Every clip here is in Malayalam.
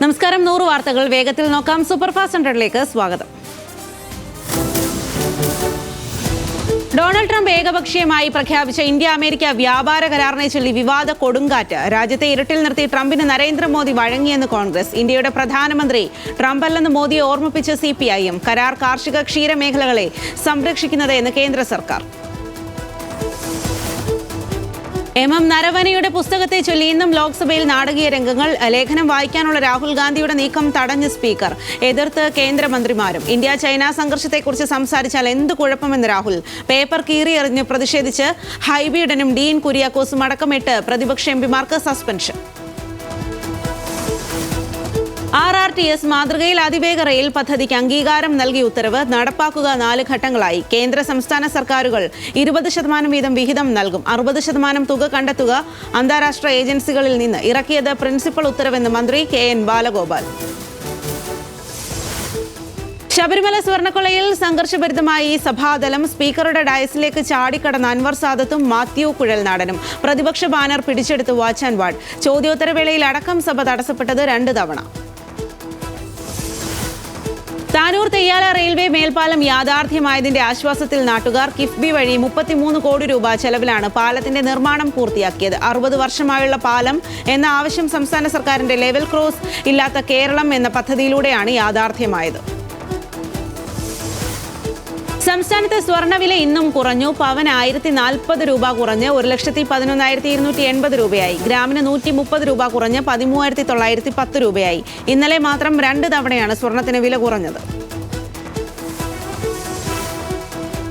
നമസ്കാരം. നൂറ് വാർത്തകൾ വേഗത്തിൽ നോക്കാം. സൂപ്പർ ഫാസ്റ്റ് ഹൺഡ്രഡിലേക്ക് സ്വാഗതം. ഡൊണാൾഡ് ട്രംപ് ഏകപക്ഷീയമായി പ്രഖ്യാപിച്ച ഇന്ത്യ അമേരിക്ക വ്യാപാര കരാറിനെ ചൊല്ലി വിവാദ കൊടുങ്കാറ്റ്. രാജ്യത്തെ ഇരട്ടിൽ നിർത്തി ട്രംപിന് നരേന്ദ്രമോദി വഴങ്ങിയെന്ന് കോൺഗ്രസ്. ഇന്ത്യയുടെ പ്രധാനമന്ത്രി ട്രംപ് അല്ലെന്ന് മോദിയെ ഓർമ്മിപ്പിച്ച സി കരാർ കാർഷിക ക്ഷീരമേഖലകളെ സംരക്ഷിക്കുന്നത് എന്ന് കേന്ദ്ര സർക്കാർ. എം എം നരവനയുടെ പുസ്തകത്തെ ചൊല്ലി ഇന്നും ലോക്സഭയിൽ നാടകീയ രംഗങ്ങൾ ലേഖനം വായിക്കാനുള്ള രാഹുൽ ഗാന്ധിയുടെ നീക്കം തടഞ്ഞ് സ്പീക്കർ. എതിർത്ത് കേന്ദ്രമന്ത്രിമാരും. ഇന്ത്യ ചൈന സംഘർഷത്തെക്കുറിച്ച് സംസാരിച്ചാൽ എന്ത് കുഴപ്പമെന്ന് രാഹുൽ. പേപ്പർ കീറിയെറിഞ്ഞ് പ്രതിഷേധിച്ച് ഹൈബീഡനും ഡീൻ കുര്യാക്കോസും അടക്കമിട്ട് പ്രതിപക്ഷ എംപിമാർക്ക് suspension. R R T S മാതൃകയിൽ അതിവേഗ റെയിൽ പദ്ധതിക്ക് അംഗീകാരം നൽകിയ ഉത്തരവ് നടപ്പാക്കുക നാല് ഘട്ടങ്ങളായി. കേന്ദ്ര സംസ്ഥാന സർക്കാരുകൾ ഇരുപത് ശതമാനം വീതം വിഹിതം നൽകും. അറുപത് ശതമാനം തുക കണ്ടെത്തുക അന്താരാഷ്ട്ര ഏജൻസികളിൽ നിന്ന്. ഇറക്കിയത് പ്രിൻസിപ്പൽ ഉത്തരവെന്ന് മന്ത്രി കെ എൻ ബാലഗോപാൽ. ശബരിമല സ്വർണക്കൊളയിൽ സംഘർഷഭരിതമായി സഭാതലം സ്പീക്കറുടെ ഡയസിലേക്ക് ചാടിക്കടന്ന അൻവർ സാദത്തും മാത്യു കുഴൽനാടനും. പ്രതിപക്ഷ ബാനർ പിടിച്ചെടുത്ത് വാച്ച് ആൻഡ് വാർഡ് ചോദ്യോത്തരവേളയിൽ അടക്കം സഭ തടസ്സപ്പെട്ടത് രണ്ട് തവണ. താനൂർ തെയ്യാല റെയിൽവേ മേൽപ്പാലം യാഥാർത്ഥ്യമായതിന്റെ ആശ്വാസത്തിൽ നാട്ടുകാർ കിഫ്ബി വഴി മുപ്പത്തിമൂന്ന് കോടി രൂപ ചെലവിലാണ് പാലത്തിന്റെ നിർമ്മാണം പൂർത്തിയാക്കിയത്. അറുപത് വർഷമായുള്ള പാലം എന്ന ആവശ്യം സംസ്ഥാന സർക്കാരിന്റെ ലെവൽ ക്രോസ് ഇല്ലാത്ത കേരളം എന്ന പദ്ധതിയിലൂടെയാണ് യാഥാർത്ഥ്യമായത്. സംസ്ഥാനത്തെ സ്വർണവില ഇന്നും കുറഞ്ഞു. പവൻ ആയിരത്തി നാൽപ്പത് രൂപ കുറഞ്ഞ് ഒരു ലക്ഷത്തി പതിനൊന്നായിരത്തി ഇരുന്നൂറ്റി എൺപത് രൂപയായി. ഗ്രാമിന് നൂറ്റി മുപ്പത് രൂപ കുറഞ്ഞ് പതിമൂവായിരത്തി തൊള്ളായിരത്തി പത്ത് രൂപയായി. ഇന്നലെ മാത്രം രണ്ട് തവണയാണ് സ്വർണത്തിന് വില കുറഞ്ഞത്.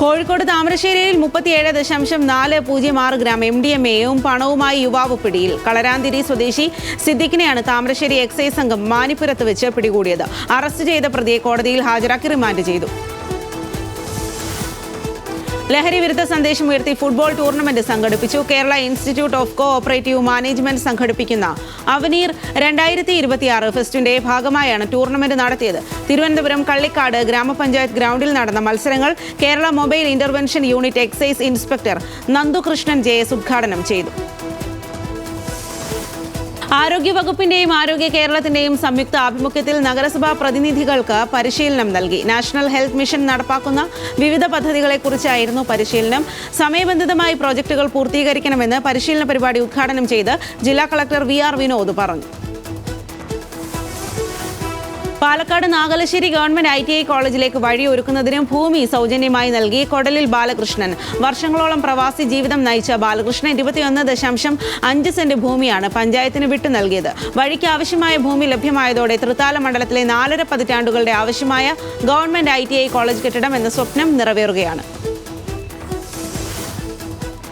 കോഴിക്കോട് താമരശ്ശേരിയിൽ മുപ്പത്തിയേഴ് ദശാംശം നാല് പൂജ്യം ആറ് ഗ്രാം എം ഡി എം എയും പണവുമായി യുവാവ് പിടിയിൽ. കളരാന്തിരി സ്വദേശി സിദ്ദിഖിനെയാണ് താമരശ്ശേരി എക്സൈസ് സംഘം മാനിപ്പുരത്ത് വെച്ച് പിടികൂടിയത്. അറസ്റ്റ് ചെയ്ത പ്രതിയെ കോടതിയിൽ ഹാജരാക്കി റിമാൻഡ് ചെയ്തു. ലഹരി വിരുദ്ധ സന്ദേശം ഉയർത്തി ഫുട്ബോൾ ടൂർണമെന്റ് സംഘടിപ്പിച്ചു. Kerala institute of co operative management സംഘടിപ്പിക്കുന്ന അവനീർ രണ്ടായിരത്തി ഇരുപത്തിയാറ് ഫെസ്റ്റിന്റെ ഭാഗമായാണ് ടൂർണമെന്റ് നടത്തിയത്. തിരുവനന്തപുരം കള്ളിക്കാട് ഗ്രാമപഞ്ചായത്ത് ഗ്രൗണ്ടിൽ നടന്ന മത്സരങ്ങൾ Kerala mobile intervention unit excise inspector Nandukrishnan J ഉദ്ഘാടനം ചെയ്തു. ആരോഗ്യ വകുപ്പിന്റെയും ആരോഗ്യ കേരളത്തിന്റെയും സംയുക്ത ആഭിമുഖ്യത്തിൽ നഗരസഭാ പ്രതിനിധികൾക്ക് പരിശീലനം നൽകി. നാഷണൽ ഹെൽത്ത് മിഷൻ നടപ്പാക്കുന്ന വിവിധ പദ്ധതികളെക്കുറിച്ചായിരുന്നു പരിശീലനം. സമയബന്ധിതമായി പ്രോജക്ടുകൾ പൂർത്തീകരിക്കണമെന്ന് പരിശീലന പരിപാടി ഉദ്ഘാടനം ചെയ്ത് ജില്ലാ കളക്ടർ വി ആർ വിനോദ് പറഞ്ഞു. Palakkad Nagalassery government I T I കോളേജിലേക്ക് വഴിയൊരുക്കുന്നതിനും ഭൂമി സൗജന്യമായി നൽകി കൊടലിൽ ബാലകൃഷ്ണൻ. വർഷങ്ങളോളം പ്രവാസി ജീവിതം നയിച്ച ബാലകൃഷ്ണൻ ഇരുപത്തിയൊന്ന് ദശാംശം അഞ്ച് സെന്റ് ഭൂമിയാണ് പഞ്ചായത്തിന് വിട്ടു നൽകിയത്. വഴിക്ക് ആവശ്യമായ ഭൂമി ലഭ്യമായതോടെ തൃത്താല മണ്ഡലത്തിലെ നാലര പതിറ്റാണ്ടുകളുടെ ആവശ്യമായ ഗവൺമെന്റ് ഐ കോളേജ് കെട്ടിടം എന്ന സ്വപ്നം നിറവേറുകയാണ്.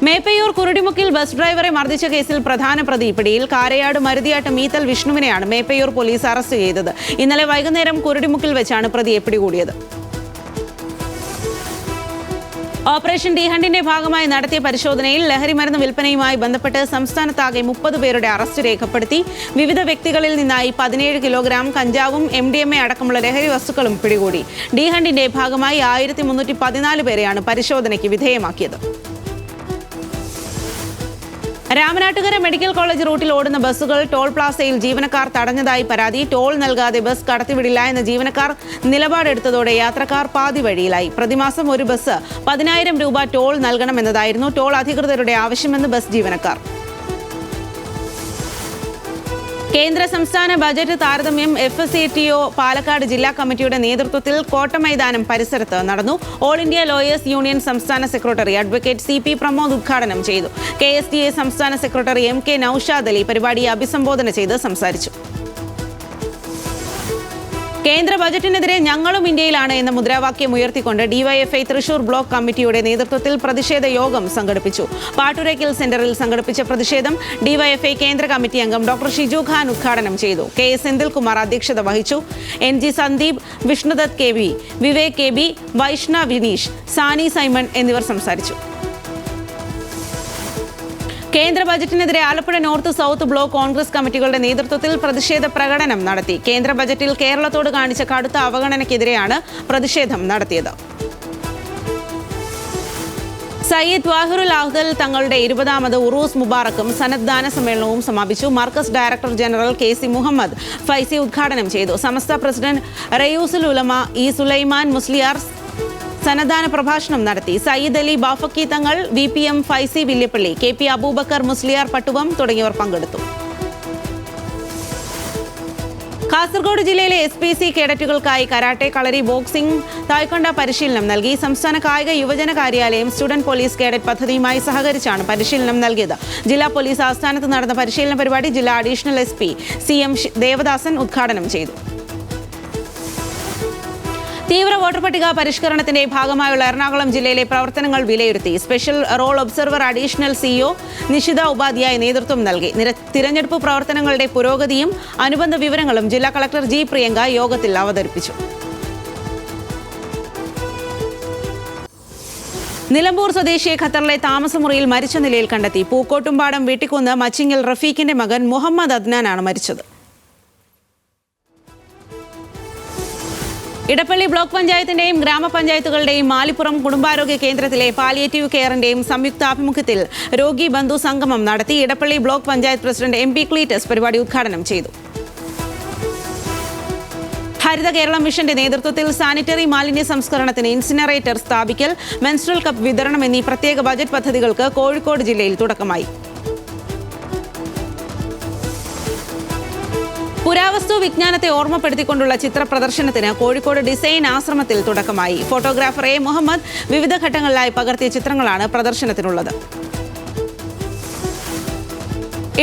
മേപ്പയൂർ കുരുടിമുക്കിൽ ബസ് ഡ്രൈവറെ മർദ്ദിച്ച കേസിൽ പ്രധാന പ്രതി. പിടിയിൽ കാരയാട് മരുതിയാട്ട് മീത്തൽ വിഷ്ണുവിനെയാണ് മേപ്പയൂർ പോലീസ് അറസ്റ്റ് ചെയ്തത്. ഇന്നലെ വൈകുന്നേരം കുരുടിമുക്കിൽ വെച്ചാണ് പ്രതിയെ പിടികൂടിയത്. ഓപ്പറേഷൻ ഡി ഹണ്ടിന്റെ ഭാഗമായി നടത്തിയ പരിശോധനയിൽ ലഹരി മരുന്ന് വിൽപ്പനയുമായി ബന്ധപ്പെട്ട് സംസ്ഥാനത്താകെ മുപ്പത് പേരുടെ അറസ്റ്റ് രേഖപ്പെടുത്തി. വിവിധ വ്യക്തികളിൽ നിന്നായി പതിനേഴ് കിലോഗ്രാം കഞ്ചാവും എം ഡി എം എ അടക്കമുള്ള ലഹരി വസ്തുക്കളും പിടികൂടി. ഡി ഹണ്ടിന്റെ ഭാഗമായി ആയിരത്തി മുന്നൂറ്റി പതിനാല് പേരെയാണ് പരിശോധനയ്ക്ക് വിധേയമാക്കിയത്. രാമനാട്ടുകര മെഡിക്കൽ കോളേജ് റൂട്ടിൽ ഓടുന്ന ബസ്സുകൾ ടോൾ പ്ലാസയിൽ ജീവനക്കാർ തടഞ്ഞതായി പരാതി. ടോൾ നൽകാതെ ബസ് കടത്തിവിടില്ല എന്ന ജീവനക്കാർ നിലപാടെടുത്തതോടെ യാത്രക്കാർ പാതി വഴിയിലായി. പ്രതിമാസം ഒരു ബസ് പതിനായിരം രൂപ ടോൾ നൽകണമെന്നതായിരുന്നു ടോൾ അധികൃതരുടെ ആവശ്യമെന്ന് ബസ് ജീവനക്കാർ. കേന്ദ്ര സംസ്ഥാന ബജറ്റ് താരതമ്യം F S E T O Palakkad ജില്ലാ കമ്മിറ്റിയുടെ നേതൃത്വത്തിൽ കോട്ടമൈതാനം പരിസരത്ത് നടന്നു. ഓൾ ഇന്ത്യ ലോയേഴ്സ് യൂണിയൻ സംസ്ഥാന secretary advocate C P Pramod ഉദ്ഘാടനം ചെയ്തു. കെ എസ് എ സംസ്ഥാന secretary M K Noushad Ali പരിപാടിയെ അഭിസംബോധന ചെയ്ത് സംസാരിച്ചു. കേന്ദ്ര ബജറ്റിനെതിരെ ഞങ്ങളും ഇന്ത്യയിലാണ് എന്ന മുദ്രാവാക്യം ഉയർത്തിക്കൊണ്ട് ഡിവൈഎഫ്ഐ തൃശൂർ ബ്ലോക്ക് കമ്മിറ്റിയുടെ നേതൃത്വത്തിൽ പ്രതിഷേധ യോഗം സംഘടിപ്പിച്ചു. പാട്ടുരയ്ക്കൽ സെന്ററിൽ സംഘടിപ്പിച്ച പ്രതിഷേധം ഡിവൈഎഫ്ഐ കേന്ദ്ര കമ്മിറ്റി അംഗം ഡോക്ടർ ഷിജു ഖാൻ ഉദ്ഘാടനം ചെയ്തു. കെ എസ് സെന്തിൽകുമാർ അധ്യക്ഷത വഹിച്ചു. N G Sandeep Vishnudath K V Vivek K B Vaishna Vineesh Sani Simon എന്നിവർ സംസാരിച്ചു. കേന്ദ്ര ബജറ്റിനെതിരെ Alappuzha north south block Congress കമ്മിറ്റികളുടെ നേതൃത്വത്തിൽ പ്രതിഷേധ പ്രകടനം നടത്തി. കേന്ദ്ര ബജറ്റിൽ കേരളത്തോട് കാണിച്ച കടുത്ത അവഗണനയ്ക്കെതിരെയാണ് പ്രതിഷേധം നടത്തിയത്. സയ്യിദ് വാഹിറുൽ അഹ്ദൽ തങ്ങളുടെ ഇരുപതാമത് ഉറൂസ് മുബാറക്കും സന്നദ്ധാന സമ്മേളനവും സമാപിച്ചു. Markaz director general K C Muhammad Faizy ഉദ്ഘാടനം ചെയ്തു. സമസ്ത പ്രസിഡന്റ് റയൂസുൽ ഉലമ ഇ സുലൈമാൻ മുസ്ലിയാർ സന്നദ്ധാന പ്രഭാഷണം നടത്തി. Sayyid Ali Bafaqi Thangal V P M Faizy Villyappally K P Aboobacker Musliyar Pattuvam തുടങ്ങിയവർ പങ്കെടുത്തു. കാസർഗോഡ് ജില്ലയിലെ എസ് പി സി കേഡറ്റുകൾക്കായി കരാട്ടെ കളരി ബോക്സിംഗ് തായ്ക്കൊണ്ട പരിശീലനം നൽകി. സംസ്ഥാന കായിക യുവജന കാര്യാലയം സ്റ്റുഡന്റ് പോലീസ് കേഡറ്റ് പദ്ധതിയുമായി സഹകരിച്ചാണ് പരിശീലനം നൽകിയത്. ജില്ലാ പോലീസ് ആസ്ഥാനത്ത് നടന്ന പരിശീലന പരിപാടി ജില്ലാ additional S P C M Devadasan ഉദ്ഘാടനം ചെയ്തു. തീവ്ര വോട്ടർ പട്ടിക പരിഷ്കരണത്തിന്റെ ഭാഗമായുള്ള എറണാകുളം ജില്ലയിലെ പ്രവർത്തനങ്ങൾ വിലയിരുത്തി. Special roll observer additional CEO Nishitha Upadhyaya നേതൃത്വം നൽകി. തിരഞ്ഞെടുപ്പ് പ്രവർത്തനങ്ങളുടെ പുരോഗതിയും അനുബന്ധ വിവരങ്ങളും ജില്ലാ കളക്ടർ ജി പ്രിയങ്ക യോഗത്തിൽ അവതരിപ്പിച്ചു. നിലമ്പൂർ സ്വദേശിയെ ഖത്തറിലെ താമസമുറിയിൽ മരിച്ച നിലയിൽ കണ്ടെത്തി. പൂക്കോട്ടുംപാടം വീട്ടിക്കുന്ന് മച്ചിങ്ങൽ റഫീഖിന്റെ മകൻ മുഹമ്മദ് അദ്നാനാണ് മരിച്ചത്. ഇടപ്പള്ളി ബ്ലോക്ക് പഞ്ചായത്തിന്റെയും ഗ്രാമപഞ്ചായത്തുകളുടെയും മാലിപ്പുറം കുടുംബാരോഗ്യ കേന്ദ്രത്തിലെ പാലിയേറ്റീവ് കെയറിന്റെയും സംയുക്താഭിമുഖ്യത്തിൽ രോഗി ബന്ധു സംഗമം നടത്തി Edappally block panchayat president M P Cleetus പരിപാടി ഉദ്ഘാടനം ചെയ്തു. ഹരിത കേരള മിഷന്റെ നേതൃത്വത്തിൽ സാനിറ്ററി മാലിന്യ സംസ്കരണത്തിന് ഇൻസിനറേറ്റർ സ്ഥാപിക്കൽ മെൻസ്ട്രൽ കപ്പ് വിതരണം എന്നീ പ്രത്യേക ബജറ്റ് പദ്ധതികൾക്ക് കോഴിക്കോട് ജില്ലയിൽ തുടക്കമായി. പുരാവസ്തു വിജ്ഞാനത്തെ ഓർമ്മപ്പെടുത്തിക്കൊണ്ടുള്ള ചിത്ര പ്രദർശനത്തിന് കോഴിക്കോട് ഡിസൈൻ ആശ്രമത്തിൽ തുടക്കമായി. ഫോട്ടോഗ്രാഫർ എ മുഹമ്മദ് വിവിധ ഘട്ടങ്ങളിലായി പകർത്തിയ ചിത്രങ്ങളാണ് പ്രദർശനത്തിനുള്ളത്.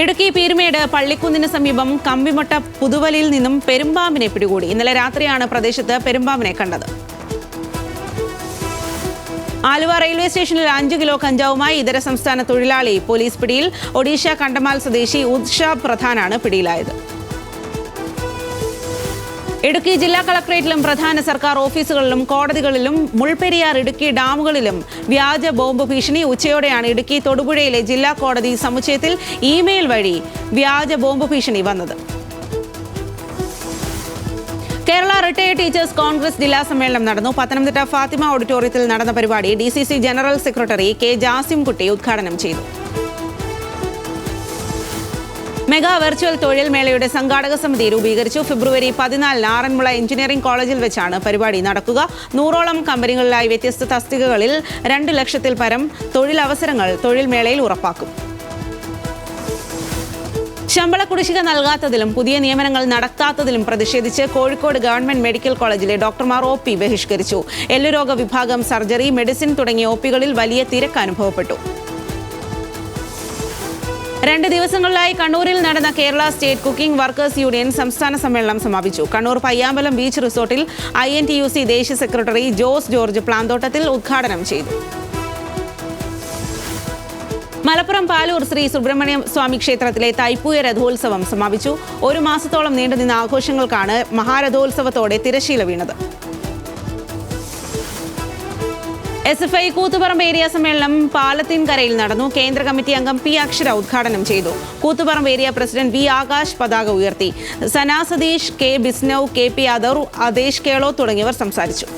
ഇടുക്കി പീരുമേട് പള്ളിക്കുന്നിന് സമീപം കമ്പിമൊട്ട പുതുവലിയിൽ നിന്നും പെരുമ്പാമ്പിനെ പിടികൂടി. ഇന്നലെ രാത്രിയാണ് പ്രദേശത്ത് പെരുമ്പാമ്പിനെ കണ്ടത്. ആലുവ റെയിൽവേ സ്റ്റേഷനിൽ അഞ്ച് കിലോ കഞ്ചാവുമായി ഇതര സംസ്ഥാന തൊഴിലാളി പോലീസ് പിടിയിൽ ഒഡീഷ കണ്ടമാൽ സ്വദേശി ഉത്ഷ പ്രധാനാണ് പിടിയിലായത്. ഇടുക്കി ജില്ലാ കളക്ടറേറ്റിലും പ്രധാന സർക്കാർ ഓഫീസുകളിലും കോടതികളിലും മുൾപ്പെരിയാർ ഇടുക്കി ഡാമുകളിലും വ്യാജ ബോംബ് ഭീഷണി. ഉച്ചയോടെയാണ് ഇടുക്കി തൊടുപുഴയിലെ ജില്ലാ കോടതി സമുച്ചയത്തിൽ ഇമെയിൽ വഴി വ്യാജ ബോംബ് ഭീഷണി വന്നത്. കേരള റിട്ടയർഡ് ടീച്ചേഴ്സ് കോൺഗ്രസ് ജില്ലാ സമ്മേളനം നടന്നു. പത്തനംതിട്ട ഫാത്തിമ ഓഡിറ്റോറിയത്തിൽ നടന്ന പരിപാടി D general secretary K Jasimkutty ഉദ്ഘാടനം ചെയ്തു. മെഗാ വെർച്വൽ തൊഴിൽ മേളയുടെ സംഘാടക സമിതി രൂപീകരിച്ചു. ഫെബ്രുവരി പതിനാലിന് ആറന്മുള എഞ്ചിനീയറിംഗ് കോളേജിൽ വെച്ചാണ് പരിപാടി നടക്കുക. നൂറോളം കമ്പനികളിലായി വ്യത്യസ്ത തസ്തികകളിൽ രണ്ട് ലക്ഷത്തിൽ പരം തൊഴിലവസരങ്ങൾ തൊഴിൽ മേളയിൽ ഉറപ്പാക്കും. ശമ്പള കുടിശ്ശിക നൽകാത്തതിലും പുതിയ നിയമനങ്ങൾ നടത്താത്തതിലും പ്രതിഷേധിച്ച് കോഴിക്കോട് ഗവൺമെന്റ് മെഡിക്കൽ കോളേജിലെ ഡോക്ടർമാർ ഒ പി ബഹിഷ്കരിച്ചു. എല്ലുരോഗ വിഭാഗം സർജറി മെഡിസിൻ തുടങ്ങിയ ഒ പികളിൽ വലിയ തിരക്ക് അനുഭവപ്പെട്ടു. രണ്ട് ദിവസങ്ങളിലായി കണ്ണൂരിൽ നടന്ന Kerala state cooking workers union സംസ്ഥാന സമ്മേളനം സമാപിച്ചു. കണ്ണൂർ പയ്യാമ്പലം ബീച്ച് റിസോർട്ടിൽ I N T U C ദേശീയ സെക്രട്ടറി ജോസ് ജോർജ് പ്ലാന്തോട്ടത്തിൽ ഉദ്ഘാടനം ചെയ്തു. മലപ്പുറം പാലൂർ ശ്രീ സുബ്രഹ്മണ്യ സ്വാമി ക്ഷേത്രത്തിലെ തൈപ്പൂയ രഥോത്സവം സമാപിച്ചു. ഒരു മാസത്തോളം നീണ്ടുനിന്ന ആഘോഷങ്ങൾക്കാണ് മഹാരഥോത്സവത്തോടെ തിരശീല വീണത്. S F I Koothuparamba area സമ്മേളനം പാലത്തിൻകരയിൽ നടന്നു. കേന്ദ്ര കമ്മിറ്റി അംഗം പി അക്ഷര ഉദ്ഘാടനം ചെയ്തു. Koothuparamba area president V Akash പതാക ഉയർത്തി. സനാ സതീഷ് കെ ബിസ്നൌ കെ പി യാദവ് അതേഷ് കേളോ തുടങ്ങിയവർ സംസാരിച്ചു.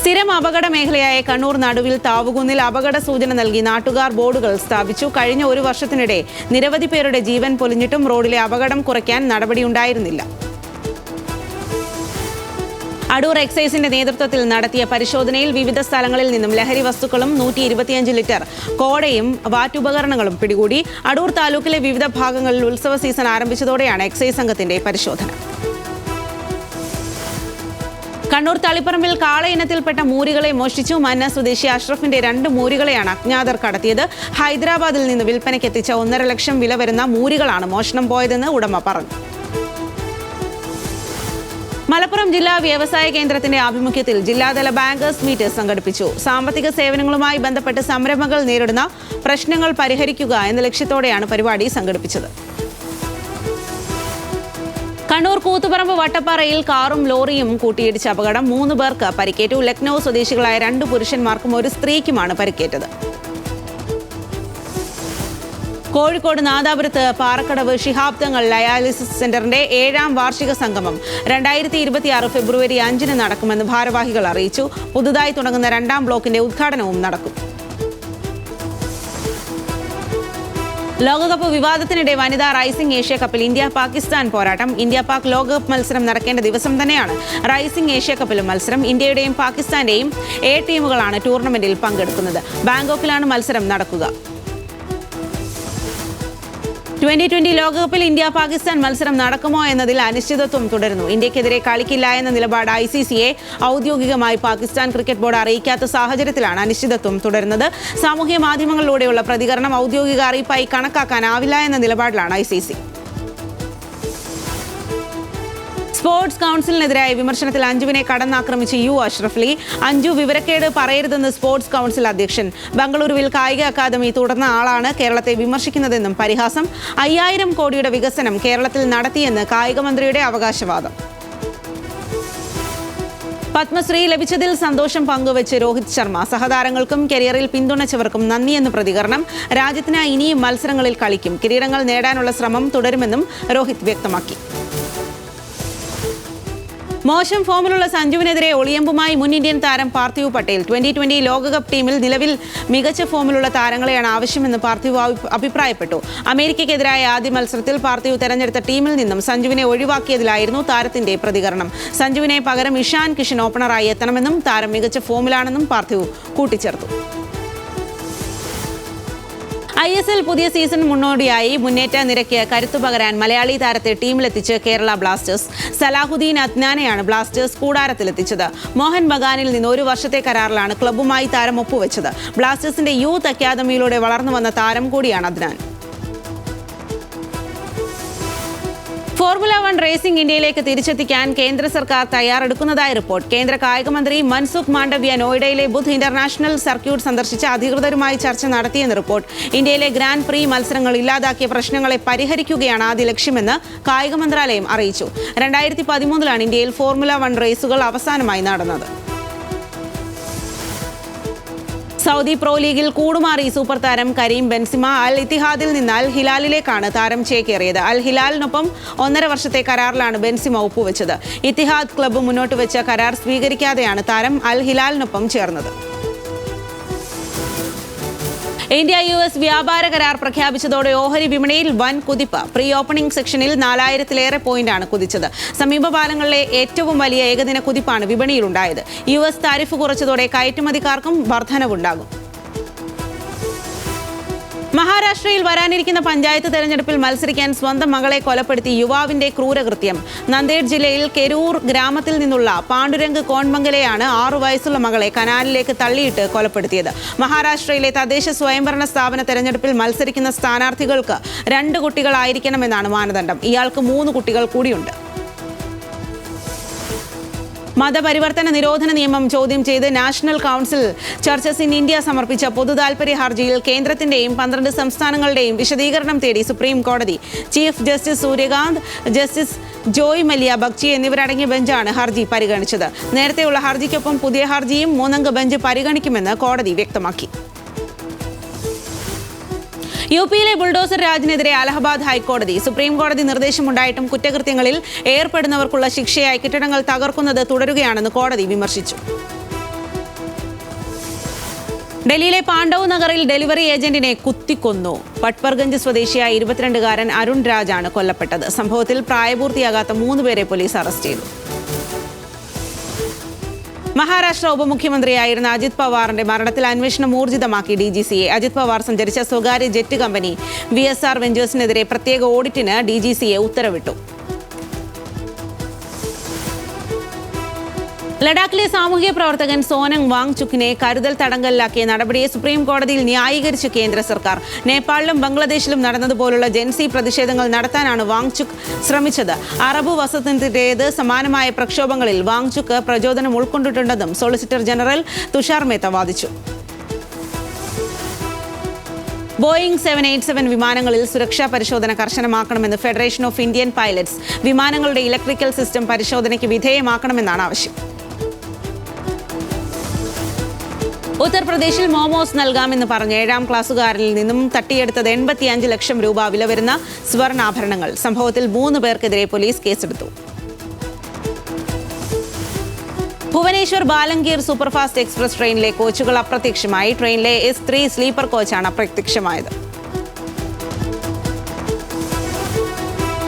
സ്ഥിരം അപകട മേഖലയായ കണ്ണൂർ നടുവിൽ താവുകുന്നിൽ അപകട സൂചന നൽകി നാട്ടുകാർ ബോർഡുകൾ സ്ഥാപിച്ചു. കഴിഞ്ഞ ഒരു വർഷത്തിനിടെ നിരവധി പേരുടെ ജീവൻ പൊലിഞ്ഞിട്ടും റോഡിലെ അപകടം കുറയ്ക്കാൻ നടപടിയുണ്ടായിരുന്നില്ല. അടൂർ എക്സൈസിന്റെ നേതൃത്വത്തിൽ നടത്തിയ പരിശോധനയിൽ വിവിധ സ്ഥലങ്ങളിൽ നിന്നും ലഹരി വസ്തുക്കളും നൂറ്റി ഇരുപത്തിയഞ്ച് ലിറ്റർ കോടയും വാറ്റുപകരണങ്ങളും പിടികൂടി. അടൂർ താലൂക്കിലെ വിവിധ ഭാഗങ്ങളിൽ ഉത്സവ സീസൺ ആരംഭിച്ചതോടെയാണ് എക്സൈസ് സംഘത്തിന്റെ പരിശോധന. കണ്ണൂർ തളിപ്പറമ്പിൽ കാള ഇനത്തിൽപ്പെട്ട മൂരികളെ മോഷ്ടിച്ചു. മന്ന സ്വദേശി അഷ്റഫിന്റെ രണ്ട് മൂരികളെയാണ് അജ്ഞാതർ കടത്തിയത്. ഹൈദരാബാദിൽ നിന്ന് വിൽപ്പനയ്ക്കെത്തിച്ച ഒന്നര ലക്ഷം വില വരുന്ന മൂരികളാണ് മോഷണം പോയതെന്ന് ഉടമ പറഞ്ഞു. മലപ്പുറം ജില്ലാ വ്യവസായ കേന്ദ്രത്തിന്റെ ആഭിമുഖ്യത്തിൽ ജില്ലാതല ബാങ്കേഴ്സ് മീറ്റ് സംഘടിപ്പിച്ചു. സാമ്പത്തിക സേവനങ്ങളുമായി ബന്ധപ്പെട്ട് സംരംഭങ്ങൾ നേരിടുന്ന പ്രശ്നങ്ങൾ പരിഹരിക്കുക എന്ന ലക്ഷ്യത്തോടെയാണ് പരിപാടി സംഘടിപ്പിച്ചത്. കണ്ണൂർ കൂത്തുപറമ്പ് വട്ടപ്പാറയിൽ കാറും ലോറിയും കൂട്ടിയിടിച്ച അപകടം മൂന്ന് പേർക്ക് പരിക്കേറ്റു. ലക്നൌ സ്വദേശികളായ രണ്ട് പുരുഷന്മാർക്കും ഒരു സ്ത്രീക്കുമാണ് പരിക്കേറ്റത്. കോഴിക്കോട് നാദാപുരത്ത് പാറക്കടവ് ശിഹാബ് തങ്ങൾ ഡയാലിസിസ് സെന്ററിന്റെ ഏഴാം വാർഷിക സംഗമം രണ്ടായിരത്തി ഇരുപത്തിയാറ് ഫെബ്രുവരി അഞ്ചിന് നടക്കുമെന്ന് ഭാരവാഹികൾ അറിയിച്ചു. പുതുതായി തുടങ്ങുന്ന രണ്ടാം ബ്ലോക്കിന്റെ ഉദ്ഘാടനവും നടക്കും. ലോകകപ്പ് വിവാദത്തിനിടെ വനിതാ റൈസിംഗ് ഏഷ്യ കപ്പിൽ ഇന്ത്യ പാകിസ്ഥാൻ പോരാട്ടം. ഇന്ത്യ പാക് ലോകകപ്പ് മത്സരം നടക്കേണ്ട ദിവസം തന്നെയാണ് റൈസിംഗ് ഏഷ്യ കപ്പിലും മത്സരം. ഇന്ത്യയുടെയും പാകിസ്ഥാന്റെയും എ ടീമുകളാണ് ടൂർണമെന്റിൽ പങ്കെടുക്കുന്നത്. ബാങ്കോക്കിലാണ് മത്സരം നടക്കുക. ട്വന്റി ട്വന്റി ലോകകപ്പിൽ ഇന്ത്യ പാകിസ്ഥാൻ മത്സരം നടക്കുമോ എന്നതിൽ അനിശ്ചിതത്വം തുടരുന്നു. ഇന്ത്യക്കെതിരെ കളിക്കില്ല എന്ന നിലപാട് ഐ സി സിയെ ഔദ്യോഗികമായി പാകിസ്ഥാൻ ക്രിക്കറ്റ് ബോർഡ് അറിയിക്കാത്ത സാഹചര്യത്തിലാണ് അനിശ്ചിതത്വം തുടരുന്നത്. സാമൂഹ്യ മാധ്യമങ്ങളിലൂടെയുള്ള പ്രതികരണം ഔദ്യോഗിക അറിയിപ്പായി കണക്കാക്കാനാവില്ല എന്ന നിലപാടിലാണ് ഐ സി സി. സ്പോർട്സ് കൗൺസിലിനെതിരായ വിമർശനത്തിൽ അഞ്ജുവിനെ കടന്നാക്രമിച്ച് യു അഷ്റഫ്ലി അഞ്ജു വിവരക്കേട് പറയരുതെന്ന് സ്പോർട്സ് കൗൺസിൽ അധ്യക്ഷൻ. ബംഗളൂരുവിൽ കായിക അക്കാദമി തുടർന്ന ആളാണ് കേരളത്തെ വിമർശിക്കുന്നതെന്നും പരിഹാസം. അയ്യായിരം കോടിയുടെ വികസനം കേരളത്തിൽ നടത്തിയെന്ന് കായിക മന്ത്രിയുടെ അവകാശവാദം. പത്മശ്രീ ലഭിച്ചതിൽ സന്തോഷം പങ്കുവച്ച് രോഹിത് ശർമ്മ. സഹതാരങ്ങൾക്കും കരിയറിൽ പിന്തുണച്ചവർക്കും നന്ദിയെന്ന് പ്രതികരണം. രാജ്യത്തിന് ഇനിയും മത്സരങ്ങളിൽ കളിക്കും. കിരീടങ്ങൾ നേടാനുള്ള ശ്രമം തുടരുമെന്നും രോഹിത് വ്യക്തമാക്കി. മോശം ഫോമിലുള്ള സഞ്ജുവിനെതിരെ ഒളിയമ്പുമായി മുൻ ഇന്ത്യൻ താരം പാർത്ഥിവ് പട്ടേൽ. ട്വന്റി ട്വന്റി ലോകകപ്പ് ടീമിൽ നിലവിൽ മികച്ച ഫോമിലുള്ള താരങ്ങളെയാണ് ആവശ്യമെന്ന് പാർത്ഥിവ് അഭിപ്രായപ്പെട്ടു. അമേരിക്കയ്ക്കെതിരായ ആദ്യ മത്സരത്തിൽ പാർത്ഥിവ് തെരഞ്ഞെടുത്ത ടീമിൽ നിന്നും സഞ്ജുവിനെ ഒഴിവാക്കിയതിലായിരുന്നു താരത്തിന്റെ പ്രതികരണം. സഞ്ജുവിനെ പകരം ഇഷാൻ കിഷൻ ഓപ്പണറായി എത്തണമെന്നും താരം മികച്ച ഫോമിലാണെന്നും പാർത്ഥിവ് കൂട്ടിച്ചേർത്തു. ഐ എസ് എൽ പുതിയ സീസൺ മുന്നോടിയായി മുന്നേറ്റ നിരക്ക് കരുത്തു പകരാൻ മലയാളി താരത്തെ ടീമിലെത്തിച്ച് കേരള ബ്ലാസ്റ്റേഴ്സ്. സലാഹുദ്ദീൻ അദ്നാനെയാണ് ബ്ലാസ്റ്റേഴ്സ് കൂടാരത്തിലെത്തിച്ചത്. മോഹൻ ബഗാനിൽ നിന്ന് ഒരു വർഷത്തെ കരാറിലാണ് ക്ലബ്ബുമായി താരം ഒപ്പുവെച്ചത് ബ്ലാസ്റ്റേഴ്സിന്റെ യൂത്ത് അക്കാദമിയിലൂടെ വളർന്നു വന്ന താരം കൂടിയാണ് അദ്നാൻ. ഫോർമുല വൺ റേസിംഗ് ഇന്ത്യയിലേക്ക് തിരിച്ചെത്തിക്കാൻ കേന്ദ്ര സർക്കാർ തയ്യാറെടുക്കുന്നതായി റിപ്പോർട്ട്. കേന്ദ്ര കായിക മന്ത്രി മൻസുഖ് മാണ്ഡവ്യ നോയിഡയിലെ ബുദ്ധ് ഇന്റർനാഷണൽ സർക്യൂട്ട് സന്ദർശിച്ച് അധികൃതരുമായി ചർച്ച നടത്തിയെന്ന് റിപ്പോർട്ട്. ഇന്ത്യയിലെ ഗ്രാൻഡ് പ്രീ മത്സരങ്ങൾ ഇല്ലാതാക്കിയ പ്രശ്നങ്ങളെ പരിഹരിക്കുകയാണ് ആദ്യ ലക്ഷ്യമെന്ന് കായിക മന്ത്രാലയം അറിയിച്ചു. രണ്ടായിരത്തി പതിമൂന്നിലാണ് ഇന്ത്യയിൽ ഫോർമുല വൺ റേസുകൾ അവസാനമായി നടന്നത്. സൗദി പ്രോ ലീഗിൽ കൂടുമാറി സൂപ്പർ താരം കരീം ബെൻസിമ അൽ ഇത്തിഹാദിൽ നിന്ന് അൽ ഹിലാലിലേക്കാണ് താരം ചേക്കേറിയത്. അൽ ഹിലാലിനൊപ്പം ഒന്നര വർഷത്തെ കരാറിലാണ് ബെൻസിമ ഒപ്പുവെച്ചത്. ഇത്തിഹാദ് ക്ലബ്ബ് മുന്നോട്ട് വെച്ച കരാർ സ്വീകരിക്കാതെയാണ് താരം അൽ ഹിലാലിനൊപ്പം ചേർന്നത്. ഇന്ത്യ യു എസ് വ്യാപാര കരാർ പ്രഖ്യാപിച്ചതോടെ ഓഹരി വിപണിയിൽ വൻ കുതിപ്പ്. പ്രീ ഓപ്പണിംഗ് സെക്ഷനിൽ നാലായിരത്തിലേറെ പോയിന്റാണ് കുതിച്ചത്. സമീപകാലങ്ങളിലെ ഏറ്റവും വലിയ ഏകദിന കുതിപ്പാണ് വിപണിയിലുണ്ടായത്. യു എസ് താരിഫ് കുറച്ചതോടെ കയറ്റുമതിക്കാർക്കും വർധനവുണ്ടാകും. മഹാരാഷ്ട്രയിൽ വരാനിരിക്കുന്ന പഞ്ചായത്ത് തെരഞ്ഞെടുപ്പിൽ മത്സരിക്കാൻ സ്വന്തം മകളെ കൊലപ്പെടുത്തി യുവാവിന്റെ ക്രൂരകൃത്യം. നന്ദേഡ് ജില്ലയിൽ കെരൂർ ഗ്രാമത്തിൽ നിന്നുള്ള പാണ്ഡുരംഗ് കോൺമംഗലെയാണ് ആറു വയസ്സുള്ള മകളെ കനാലിലേക്ക് തള്ളിയിട്ട് കൊലപ്പെടുത്തിയത്. മഹാരാഷ്ട്രയിലെ തദ്ദേശ സ്വയംഭരണ സ്ഥാപന തെരഞ്ഞെടുപ്പിൽ മത്സരിക്കുന്ന സ്ഥാനാർത്ഥികൾക്ക് രണ്ട് കുട്ടികളായിരിക്കണമെന്നാണ് മാനദണ്ഡം. ഇയാൾക്ക് മൂന്ന് കുട്ടികൾ കൂടിയുണ്ട്. മതപരിവർത്തന നിരോധന നിയമം ചോദ്യം ചെയ്ത് national council churches in India സമർപ്പിച്ച പൊതുതാൽപര്യ ഹർജിയിൽ കേന്ദ്രത്തിന്റെയും പന്ത്രണ്ട് സംസ്ഥാനങ്ങളുടെയും വിശദീകരണം തേടി സുപ്രീം കോടതി. Chief justice Suryakant justice Joymalya Bagchi എന്നിവരടങ്ങിയ ബെഞ്ചാണ് ഹർജി പരിഗണിച്ചത്. നേരത്തെയുള്ള ഹർജിക്കൊപ്പം പുതിയ ഹർജിയും മൂന്നംഗ ബെഞ്ച് പരിഗണിക്കുമെന്ന് കോടതി വ്യക്തമാക്കി. യു പിയിലെ ബുൾഡോസർ രാജിനെതിരെ അലഹബാദ് ഹൈക്കോടതി. സുപ്രീം കോടതി നിർദ്ദേശമുണ്ടായിട്ടും കുറ്റകൃത്യങ്ങളിൽ ഏർപ്പെടുന്നവർക്കുള്ള ശിക്ഷയായി കെട്ടിടങ്ങൾ തകർക്കുന്നത് തുടരുകയാണെന്ന് കോടതി വിമർശിച്ചു. ഡൽഹിയിലെ പാണ്ഡവ് നഗറിൽ ഡെലിവറി ഏജന്റിനെ കുത്തിക്കൊന്നു. പട്പർഗഞ്ച് സ്വദേശിയായ ഇരുപത്തിരണ്ടുകാരൻ അരുൺ രാജാണ് കൊല്ലപ്പെട്ടത്. സംഭവത്തിൽ പ്രായപൂർത്തിയാകാത്ത മൂന്ന് പേരെ പോലീസ് അറസ്റ്റ് ചെയ്തു. മഹാരാഷ്ട്ര ഉപമുഖ്യമന്ത്രിയായിരുന്ന അജിത് പവാറിന്റെ മരണത്തിൽ അന്വേഷണം ഊർജിതമാക്കി ഡി ജി സിയെ. അജിത് പവാർ സഞ്ചരിച്ച സ്വകാര്യ jet company V S R വെഞ്ചേഴ്സിനെതിരെ പ്രത്യേക ഓഡിറ്റിന് ഡി ജി സിയെ ഉത്തരവിട്ടു. ലഡാക്കിലെ സാമൂഹിക പ്രവർത്തകൻ സോനങ് വാങ് ചുക്കിനെ കരുതൽ തടങ്കലിലാക്കിയ നടപടിയെ സുപ്രീം കോടതിയിൽ ന്യായീകരിച്ച കേന്ദ്ര സർക്കാർ. നേപ്പാളിലും ബംഗ്ലാദേശിലും നടന്നതുപോലുള്ള ജൻസി പ്രതിഷേധങ്ങൾ നടത്താനാണ് വാങ് ചുക്ക് ശ്രമിച്ചത്. അറബ് വസത്തിനെതിരേത് സമാനമായ പ്രക്ഷോഭങ്ങളിൽ വാങ് ചുക്ക് പ്രചോദനം ഉൾക്കൊണ്ടിട്ടുണ്ടെന്നും സോളിസിറ്റർ ജനറൽ തുഷാർ മേത്ത വാദിച്ചു. ബോയിംഗ് സെവൻ എയ്റ്റ് സെവൻ വിമാനങ്ങളിൽ സുരക്ഷാ പരിശോധന കർശനമാക്കണമെന്ന് ഫെഡറേഷൻ ഓഫ് ഇന്ത്യൻ പൈലറ്റ്സ് വിമാനങ്ങളുടെ ഇലക്ട്രിക്കൽ സിസ്റ്റം പരിശോധനയ്ക്ക് വിധേയമാക്കണമെന്നാണ് ആവശ്യം. ഉത്തർപ്രദേശിൽ മോമോസ് നൽകാമെന്ന് പറഞ്ഞ് ഏഴാം ക്ലാസ്സുകാരിൽ നിന്നും തട്ടിയെടുത്തത് എൺപത്തിയഞ്ച് ലക്ഷം രൂപ വില വരുന്ന സ്വർണാഭരണങ്ങൾ. സംഭവത്തിൽ മൂന്ന് പേർക്കെതിരെ പോലീസ് കേസെടുത്തു. ഭുവനേശ്വർ ബാലങ്കീർ സൂപ്പർഫാസ്റ്റ് എക്സ്പ്രസ് ട്രെയിനിലെ കോച്ചുകൾ അപ്രത്യക്ഷമായി. ട്രെയിനിലെ എസ് ത്രീ സ്ലീപ്പർ കോച്ചാണ് അപ്രത്യക്ഷമായത്.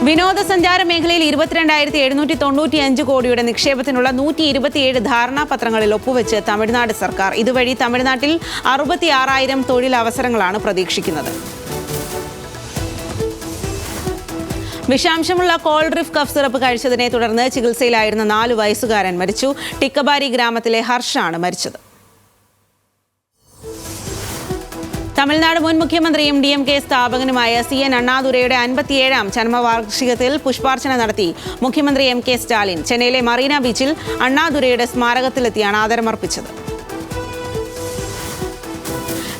വിനോദസഞ്ചാര മേഖലയിൽ ഇരുപത്തിരണ്ടായിരത്തി എഴുന്നൂറ്റി തൊണ്ണൂറ്റി അഞ്ച് കോടിയുടെ നിക്ഷേപത്തിനുള്ള നൂറ്റി ഇരുപത്തിയേഴ് ധാരണാപത്രങ്ങളിൽ ഒപ്പുവെച്ച് തമിഴ്നാട് സർക്കാർ. ഇതുവഴി തമിഴ്നാട്ടിൽ അറുപത്തി ആറായിരം തൊഴിലവസരങ്ങളാണ് പ്രതീക്ഷിക്കുന്നത്. വിഷാംശമുള്ള കോൾഡ്രിഫ് കഫ് സിറപ്പ് കഴിച്ചതിനെ തുടർന്ന് ചികിത്സയിലായിരുന്ന നാല് വയസ്സുകാരൻ മരിച്ചു. ടിക്കബാരി ഗ്രാമത്തിലെ ഹർഷാണ് മരിച്ചത്. തമിഴ്നാട് മുൻ മുഖ്യമന്ത്രിയും ഡി എം കെ സ്ഥാപകനുമായ സി എൻ അണ്ണാദുരയുടെ അൻപത്തിയേഴാം ചരമവാർഷികത്തിൽ പുഷ്പാർച്ചന നടത്തി മുഖ്യമന്ത്രി എം കെ സ്റ്റാലിൻ ചെന്നൈയിലെ മറീന ബീച്ചിൽ അണ്ണാദുരയുടെ സ്മാരകത്തിലെത്തിയാണ് ആദരമർപ്പിച്ചത്.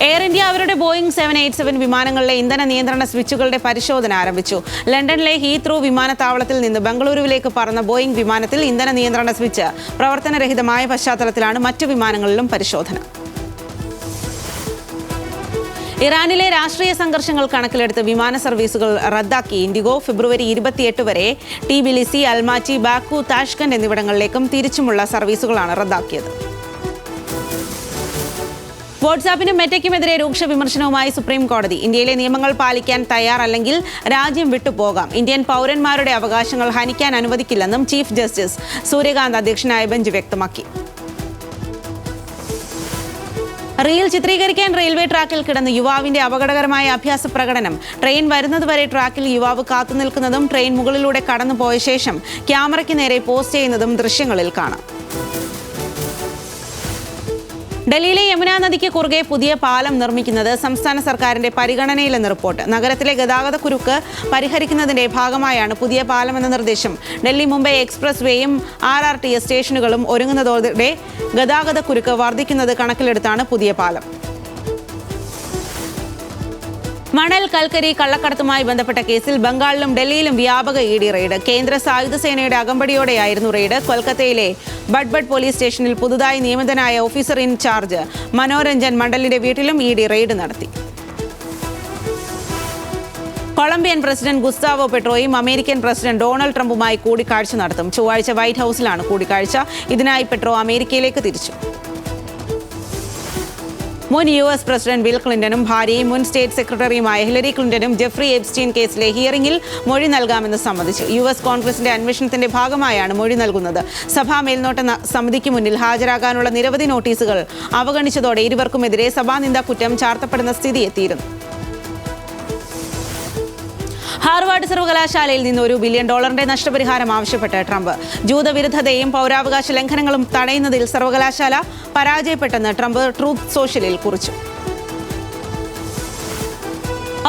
എയർ ഇന്ത്യ അവരുടെ ബോയിംഗ് സെവൻ എയ്റ്റ് സെവൻ വിമാനങ്ങളിലെ ഇന്ധന നിയന്ത്രണ സ്വിച്ചുകളുടെ പരിശോധന ആരംഭിച്ചു. ലണ്ടനിലെ ഹീത്രൂ വിമാനത്താവളത്തിൽ നിന്ന് ബംഗളൂരുവിലേക്ക് പറന്ന ബോയിംഗ് വിമാനത്തിൽ ഇന്ധന നിയന്ത്രണ സ്വിച്ച് പ്രവർത്തനരഹിതമായ പശ്ചാത്തലത്തിലാണ് മറ്റു വിമാനങ്ങളിലും പരിശോധന. ഇറാനിലെ രാഷ്ട്രീയ സംഘർഷങ്ങൾ കണക്കിലെടുത്ത് വിമാന സർവീസുകൾ റദ്ദാക്കി. ഇൻഡിഗോ ഫെബ്രുവരി ഇരുപത്തിയെട്ട് വരെ ടിബിലിസി അൽമാറ്റി ബാക്കു താഷ്കൻഡ് എന്നിവിടങ്ങളിലേക്കും തിരിച്ചുമുള്ള സർവീസുകളാണ് റദ്ദാക്കിയത്. വാട്സാപ്പിനും മെറ്റയ്ക്കുമെതിരെ രൂക്ഷ വിമർശനവുമായി സുപ്രീം കോടതി. ഇന്ത്യയിലെ നിയമങ്ങൾ പാലിക്കാൻ തയ്യാറല്ലെങ്കിൽ രാജ്യം വിട്ടുപോകാം. ഇന്ത്യൻ പൗരന്മാരുടെ അവകാശങ്ങൾ ഹനിക്കാൻ അനുവദിക്കില്ലെന്നും ചീഫ് ജസ്റ്റിസ് സൂര്യകാന്ത് അധ്യക്ഷനായ ബെഞ്ച് വ്യക്തമാക്കി. റീൽ ചിത്രീകരിക്കാൻ റെയിൽവേ ട്രാക്കിൽ കിടന്ന് യുവാവിന്റെ അപകടകരമായ അഭ്യാസ പ്രകടനം. ട്രെയിൻ വരുന്നതുവരെ ട്രാക്കിൽ യുവാവ് കാത്തുനിൽക്കുന്നതും ട്രെയിൻ മുകളിലൂടെ കടന്നുപോയ ശേഷം ക്യാമറയ്ക്ക് നേരെ പോസ്റ്റ് ചെയ്യുന്നതും ദൃശ്യങ്ങളിൽ കാണാം. ഡൽഹിയിലെ യമുനാ നദിക്ക് കുറുകെ പുതിയ പാലം നിർമ്മിക്കുന്നത് സംസ്ഥാന സർക്കാരിന്റെ പരിഗണനയിലെന്ന് റിപ്പോർട്ട്. നഗരത്തിലെ ഗതാഗത കുരുക്ക് പരിഹരിക്കുന്നതിന്റെ ഭാഗമായാണ് പുതിയ പാലം എന്ന നിർദ്ദേശം. ഡൽഹി മുംബൈ എക്സ്പ്രസ് വേയും ആർ ആർ ടി എസ് സ്റ്റേഷനുകളും ഒരുങ്ങുന്നതോടെ ഗതാഗത കുരുക്ക് വർദ്ധിക്കുന്നത് കണക്കിലെടുത്താണ് പുതിയ പാലം. മണൽ കൽക്കരി കള്ളക്കടത്തുമായി ബന്ധപ്പെട്ട കേസിൽ ബംഗാളിലും ഡൽഹിയിലും വ്യാപക ഇ ഡി റെയ്ഡ്. കേന്ദ്ര സായുധ സേനയുടെ അകമ്പടിയോടെയായിരുന്നു റെയ്ഡ്. കൊൽക്കത്തയിലെ ബഡ്ബഡ് പോലീസ് സ്റ്റേഷനിൽ പുതുതായി നിയമിതനായ ഓഫീസർ ഇൻചാർജ് മനോരഞ്ജൻ മണ്ഡലിന്റെ വീട്ടിലും ഇ ഡി റെയ്ഡ് നടത്തി. കൊളംബിയൻ പ്രസിഡന്റ് ഗുസ്താവോ പെട്രോയും അമേരിക്കൻ പ്രസിഡന്റ് ഡൊണാൾഡ് ട്രംപുമായി കൂടിക്കാഴ്ച നടത്തും. ചൊവ്വാഴ്ച വൈറ്റ് ഹൌസിലാണ് കൂടിക്കാഴ്ച. ഇതിനായി പെട്രോ അമേരിക്കയിലേക്ക് തിരിച്ചു. മുൻ യു എസ് പ്രസിഡന്റ് ബിൽ ക്ലിന്റനും ഭാര്യയും മുൻ സ്റ്റേറ്റ് സെക്രട്ടറിയുമായ ഹിലരി ക്ലിന്റനും ജെഫ്രി എബ്സ്റ്റീൻ കേസിലെ ഹിയറിംഗിൽ മൊഴി നൽകാമെന്ന് സമ്മതിച്ചു. യു എസ് കോൺഗ്രസിന്റെ അന്വേഷണത്തിന്റെ ഭാഗമായാണ് മൊഴി നൽകുന്നത്. സഭാ മേൽനോട്ട സമിതിക്ക് മുന്നിൽ ഹാജരാകാനുള്ള നിരവധി നോട്ടീസുകൾ അവഗണിച്ചതോടെ ഇരുവർക്കുമെതിരെ സഭാനിന്ദ കുറ്റം ചാർത്തപ്പെടുന്ന സ്ഥിതി എത്തിയിരുന്നു. ഹാർവാർഡ് സർവകലാശാലയിൽ നിന്ന് ഒരു ബില്യൺ ഡോളറിന്റെ നഷ്ടപരിഹാരം ആവശ്യപ്പെട്ട് ട്രംപ്. ജൂതവിരുദ്ധതയും പൗരാവകാശ ലംഘനങ്ങളും തടയുന്നതിൽ സർവകലാശാല പരാജയപ്പെട്ടെന്ന് ട്രംപ് ട്രൂത്ത് സോഷ്യലിൽ കുറിച്ചു.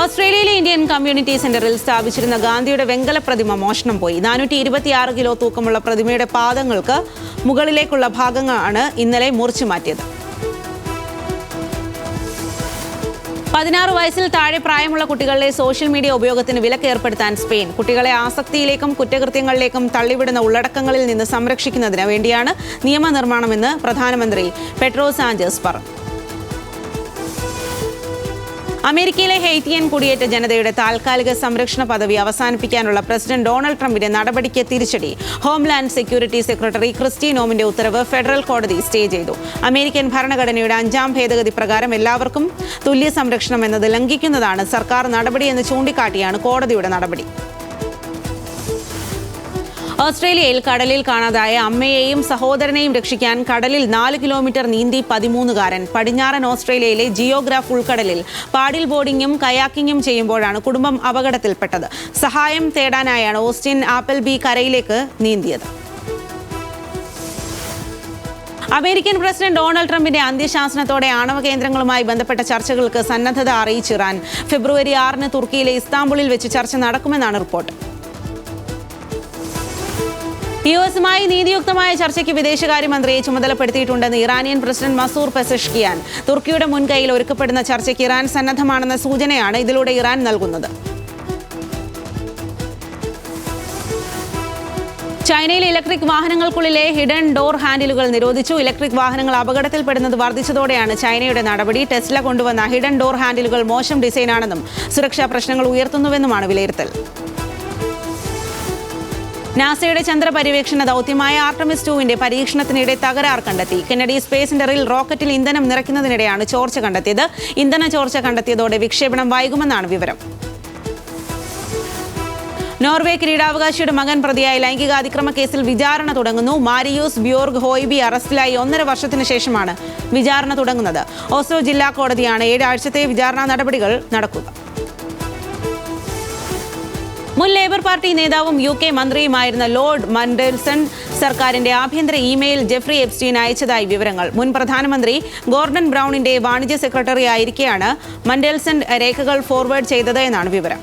ഓസ്ട്രേലിയയിലെ ഇന്ത്യൻ കമ്മ്യൂണിറ്റി സെന്ററിൽ സ്ഥാപിച്ചിരുന്ന ഗാന്ധിയുടെ വെങ്കല പ്രതിമ മോഷണം പോയി. നാനൂറ്റി ഇരുപത്തിയാറ് കിലോ തൂക്കമുള്ള പ്രതിമയുടെ പാദങ്ങൾക്ക് മുകളിലേക്കുള്ള ഭാഗങ്ങളാണ് ഇന്നലെ മുറിച്ചു മാറ്റിയത്. പതിനാറ് വയസ്സിൽ താഴെ പ്രായമുള്ള കുട്ടികളുടെ സോഷ്യൽ മീഡിയ ഉപയോഗത്തിന് വിലക്ക് ഏർപ്പെടുത്താൻ സ്പെയിൻ. കുട്ടികളെ ആസക്തിയിലേക്കും കുറ്റകൃത്യങ്ങളിലേക്കും തള്ളിവിടുന്ന ഉള്ളടക്കങ്ങളിൽ നിന്ന് സംരക്ഷിക്കുന്നതിന് വേണ്ടിയാണ് നിയമനിർമ്മാണമെന്ന് പ്രധാനമന്ത്രി പെട്രോ സാഞ്ചേഴ്സ് പറഞ്ഞു. അമേരിക്കയിലെ ഹെയ്ത്തിയൻ കുടിയേറ്റ ജനതയുടെ താൽക്കാലിക സംരക്ഷണ പദവി അവസാനിപ്പിക്കാനുള്ള പ്രസിഡന്റ് ഡൊണാൾഡ് ട്രംപിന്റെ നടപടിക്ക് തിരിച്ചടി. ഹോംലാൻഡ് സെക്യൂരിറ്റി സെക്രട്ടറി ക്രിസ്റ്റി നോമിന്റെ ഉത്തരവ് ഫെഡറൽ കോടതി സ്റ്റേ ചെയ്തു. അമേരിക്കൻ ഭരണഘടനയുടെ അഞ്ചാം ഭേദഗതി പ്രകാരം എല്ലാവർക്കും തുല്യ സംരക്ഷണം എന്നത് ലംഘിക്കുന്നതാണ് സർക്കാർ നടപടിയെന്ന് ചൂണ്ടിക്കാട്ടിയാണ് കോടതിയുടെ നടപടി. ഓസ്ട്രേലിയയിൽ കടലിൽ കാണാതായ അമ്മയെയും സഹോദരനെയും രക്ഷിക്കാൻ കടലിൽ നാല് കിലോമീറ്റർ നീന്തി പതിമൂന്നുകാരൻ പടിഞ്ഞാറൻ ഓസ്ട്രേലിയയിലെ ജിയോഗ്രാഫ് ഉൾക്കടലിൽ പാഡിൽ ബോർഡിങ്ങും കയാക്കിങ്ങും ചെയ്യുമ്പോഴാണ് കുടുംബം അപകടത്തിൽപ്പെട്ടത്. സഹായം തേടാനായാണ് ഓസ്റ്റിൻ ആപ്പിൾ ബി കരയിലേക്ക് നീന്തിയത്. അമേരിക്കൻ പ്രസിഡന്റ് ഡൊണാൾഡ് ട്രംപിന്റെ അന്ത്യശാസനത്തോടെ ആണവ കേന്ദ്രങ്ങളുമായി ബന്ധപ്പെട്ട ചർച്ചകൾക്ക് സന്നദ്ധത അറിയിച്ചിറാൻ ഫെബ്രുവരി ആറിന് തുർക്കിയിലെ ഇസ്താംബുളിൽ വെച്ച് ചർച്ച നടക്കുമെന്നാണ് റിപ്പോർട്ട്. യു എസുമായി നീതിയുക്തമായ ചർച്ചയ്ക്ക് വിദേശകാര്യമന്ത്രിയെ ചുമതലപ്പെടുത്തിയിട്ടുണ്ടെന്ന് ഇറാനിയൻ പ്രസിഡന്റ് മസൂർ പെസഷ്കിയാൻ. തുർക്കിയുടെ മുൻകൈയിൽ ഒരുക്കപ്പെടുന്ന ചർച്ചയ്ക്ക് ഇറാൻ സന്നദ്ധമാണെന്ന സൂചനയാണ് ഇതിലൂടെ ഇറാൻ നൽകുന്നത്. ചൈനയിൽ ഇലക്ട്രിക് വാഹനങ്ങൾക്കുള്ളിലെ ഹിഡൻ ഡോർ ഹാൻഡിലുകൾ നിരോധിച്ചു. ഇലക്ട്രിക് വാഹനങ്ങൾ അപകടത്തിൽപ്പെടുന്നത് വർദ്ധിച്ചതോടെയാണ് ചൈനയുടെ നടപടി. ടെസ്ല കൊണ്ടുവന്ന ഹിഡൻ ഡോർ ഹാൻഡിലുകൾ മോശം ഡിസൈനാണെന്നും സുരക്ഷാ പ്രശ്നങ്ങൾ ഉയർത്തുന്നുവെന്നുമാണ് വിലയിരുത്തൽ. നാസയുടെ ചന്ദ്രപര്യവേക്ഷണ ദൗത്യമായ ആർട്ടമിസ് ടുവിന്റെ പരീക്ഷണത്തിനിടെ തകരാർ കണ്ടെത്തി. കെന്നഡി സ്പേസ് സെന്ററിൽ റോക്കറ്റിൽ ഇന്ധനം നിറയ്ക്കുന്നതിനിടെയാണ് ചോർച്ച കണ്ടെത്തിയത്. ഇന്ധന ചോർച്ച കണ്ടെത്തിയതോടെ വിക്ഷേപണം വൈകുമെന്നാണ് വിവരം. നോർവേ കിരീടാവകാശിയുടെ മകൻ പ്രതിയായ ലൈംഗികാതിക്രമ കേസിൽ വിചാരണ തുടങ്ങുന്നു. മാരിയൂസ് ബ്യോർഗ് ഹോയ്ബി അറസ്റ്റിലായി ഒന്നര വർഷത്തിന് ശേഷമാണ് വിചാരണ തുടങ്ങുന്നത്. ഓസോ ജില്ലാ കോടതിയാണ് ഏഴാഴ്ചത്തെ വിചാരണ നടപടികൾ നടക്കുക. മുൻ ലേബർ പാർട്ടി നേതാവും യു കെ മന്ത്രിയുമായിരുന്ന ലോർഡ് മൻഡൽസൺ സർക്കാരിന്റെ ആഭ്യന്തര ഇമെയിൽ ജെഫ്രി എപ്സ്റ്റീൻ അയച്ചതായി വിവരങ്ങൾ. മുൻ പ്രധാനമന്ത്രി ഗോർഡൻ ബ്രൗണിന്റെ വാണിജ്യ സെക്രട്ടറി ആയിരിക്കെയാണ് മൻഡൽസൺ രേഖകൾ ഫോർവേഡ് ചെയ്തത് എന്നാണ് വിവരം.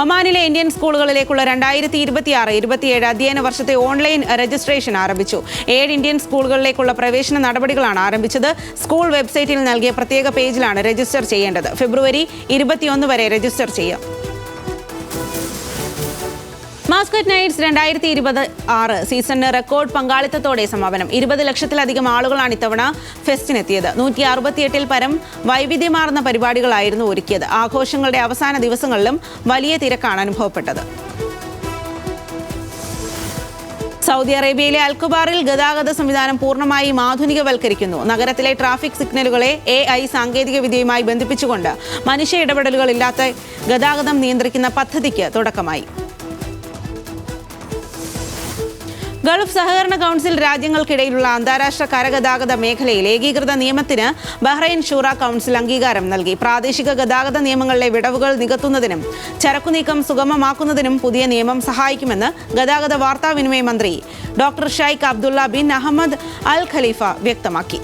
ഒമാനിലെ ഇന്ത്യൻ സ്കൂളുകളിലേക്കുള്ള രണ്ടായിരത്തി ഇരുപത്തി ആറ് ഇരുപത്തിയേഴ് അധ്യയന വർഷത്തെ ഓൺലൈൻ രജിസ്ട്രേഷൻ ആരംഭിച്ചു. ഏഴ് ഇന്ത്യൻ സ്കൂളുകളിലേക്കുള്ള പ്രവേശന നടപടികളാണ് ആരംഭിച്ചത്. സ്കൂൾ വെബ്സൈറ്റിൽ നൽകിയ പ്രത്യേക പേജിലാണ് രജിസ്റ്റർ ചെയ്യേണ്ടത്. ഫെബ്രുവരി ഇരുപത്തിയൊന്ന് വരെ രജിസ്റ്റർ ചെയ്യാം. മാസ്കറ്റ് നൈറ്റ്സ് രണ്ടായിരത്തി ഇരുപത് ആറ് സീസണിന് റെക്കോർഡ് പങ്കാളിത്തത്തോടെ സമാപനം. ഇരുപത് ലക്ഷത്തിലധികം ആളുകളാണ് ഇത്തവണ ഫെസ്റ്റിനെത്തിയത്. നൂറ്റി അറുപത്തിയെട്ടിൽ പരം വൈവിധ്യമാർന്ന പരിപാടികളായിരുന്നു ഒരുക്കിയത്. ആഘോഷങ്ങളുടെ അവസാന ദിവസങ്ങളിലും വലിയ തിരക്കാണ് അനുഭവപ്പെട്ടത്. സൗദി അറേബ്യയിലെ അൽക്കുബാറിൽ ഗതാഗത സംവിധാനം പൂർണമായും ആധുനികവൽക്കരിക്കുന്നു. നഗരത്തിലെ ട്രാഫിക് സിഗ്നലുകളെ എ ഐ സാങ്കേതികവിദ്യയുമായി ബന്ധിപ്പിച്ചുകൊണ്ട് മനുഷ്യ ഇടപെടലുകളില്ലാത്ത ഗതാഗതം നിയന്ത്രിക്കുന്ന പദ്ധതിക്ക് തുടക്കമായി. ഗൾഫ് സഹകരണ കൗൺസിൽ രാജ്യങ്ങൾക്കിടയിലുള്ള അന്താരാഷ്ട്ര കരഗതാഗത മേഖലയിൽ ഏകീകൃത നിയമത്തിന് ബഹ്റൈൻ ഷൂറ കൗൺസിൽ അംഗീകാരം നൽകി. പ്രാദേശിക ഗതാഗത നിയമങ്ങളിലെ വിടവുകൾ നികത്തുന്നതിനും ചരക്കുനീക്കം സുഗമമാക്കുന്നതിനും പുതിയ നിയമം സഹായിക്കുമെന്ന് ഗതാഗത വാർത്താവിനിമയ മന്ത്രി doctor Sheikh Abdullah bin Ahmed Al Khalifa വ്യക്തമാക്കി.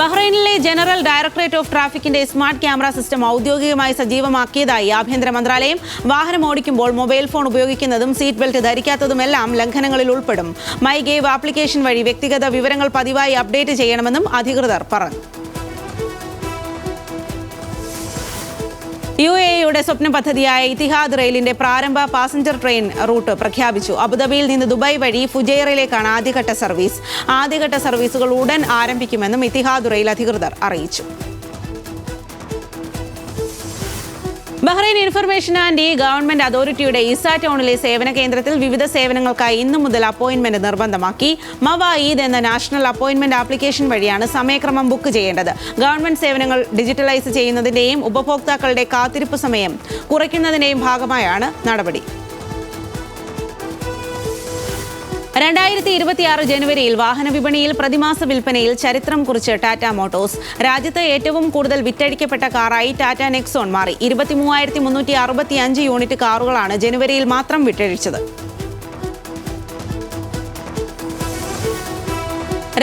ബഹ്റൈനിലെ ജനറൽ ഡയറക്ടറേറ്റ് ഓഫ് ട്രാഫിക്കിന്റെ സ്മാർട്ട് ക്യാമറ സിസ്റ്റം ഔദ്യോഗികമായി സജീവമാക്കിയതായി ആഭ്യന്തര മന്ത്രാലയം വാഹനം ഓടിക്കുമ്പോൾ മൊബൈൽ ഫോൺ ഉപയോഗിക്കുന്നതും സീറ്റ് ബെൽറ്റ് ധരിക്കാത്തതുമെല്ലാം ലംഘനങ്ങളിൽ ഉൾപ്പെടും. മൈ ഗേവ് ആപ്ലിക്കേഷൻ വഴി വ്യക്തിഗത വിവരങ്ങൾ പതിവായി അപ്ഡേറ്റ് ചെയ്യണമെന്നും അധികൃതർ പറഞ്ഞു. യു എ യുടെ സ്വപ്ന പദ്ധതിയായ ഇത്തിഹാദ് റെയിലിന്റെ പ്രാരംഭ പാസഞ്ചർ ട്രെയിൻ റൂട്ട് പ്രഖ്യാപിച്ചു. അബുദാബിയിൽ നിന്ന് ദുബായ് വഴി ഫുജൈറയിലേക്കാണ് ആദ്യഘട്ട സർവീസ്. ആദ്യഘട്ട സർവീസുകൾ ഉടൻ ആരംഭിക്കുമെന്നും ഇത്തിഹാദ് റെയിൽ അധികൃതർ അറിയിച്ചു. ബഹ്റൈൻ ഇൻഫർമേഷൻ ആൻഡ് ഗവൺമെന്റ് അതോറിറ്റിയുടെ ഇസ ടൗണിലെ സേവന കേന്ദ്രത്തിൽ വിവിധ സേവനങ്ങൾക്കായി ഇന്നു മുതൽ അപ്പോയിന്റ്മെന്റ് നിർബന്ധമാക്കി. മവ ഈദ് എന്ന നാഷണൽ അപ്പോയിന്റ്മെന്റ് ആപ്ലിക്കേഷൻ വഴിയാണ് സമയക്രമം ബുക്ക് ചെയ്യേണ്ടത്. ഗവൺമെന്റ് സേവനങ്ങൾ ഡിജിറ്റലൈസ് ചെയ്യുന്നതിന്റെയും ഉപഭോക്താക്കളുടെ കാത്തിരിപ്പ് സമയം കുറയ്ക്കുന്നതിന്റെയും ഭാഗമായാണ് നടപടി. രണ്ടായിരത്തി ഇരുപത്തിയാറ് ജനുവരിയിൽ വാഹന വിപണിയിൽ പ്രതിമാസ വിൽപ്പനയിൽ ചരിത്രം കുറിച്ച് ടാറ്റ മോട്ടോഴ്സ്. രാജ്യത്ത് ഏറ്റവും കൂടുതൽ വിറ്റഴിക്കപ്പെട്ട കാറായി ടാറ്റ നെക്സോൺ മാറി. ഇരുപത്തി മൂവായിരത്തി മുന്നൂറ്റി അറുപത്തി അഞ്ച് യൂണിറ്റ് കാറുകളാണ് ജനുവരിയിൽ മാത്രം വിറ്റഴിച്ചത്.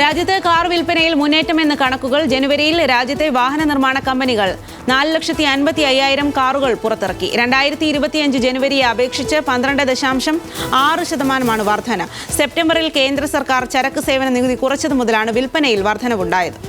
രാജ്യത്ത് കാർ വിൽപ്പനയിൽ മുന്നേറ്റമെന്ന കണക്കുകൾ ജനുവരിയിൽ രാജ്യത്തെ വാഹന നിർമ്മാണ കമ്പനികൾ നാല് ലക്ഷത്തി അൻപത്തി അയ്യായിരം കാറുകൾ പുറത്തിറക്കി. രണ്ടായിരത്തി ഇരുപത്തിയഞ്ച് ജനുവരിയെ അപേക്ഷിച്ച് പന്ത്രണ്ട് ദശാംശം ആറ് ശതമാനമാണ് വർധന. സെപ്റ്റംബറിൽ കേന്ദ്ര സർക്കാർ ചരക്ക് സേവന നികുതി കുറച്ചതു മുതലാണ് വിൽപ്പനയിൽ വർധനവുണ്ടായത്.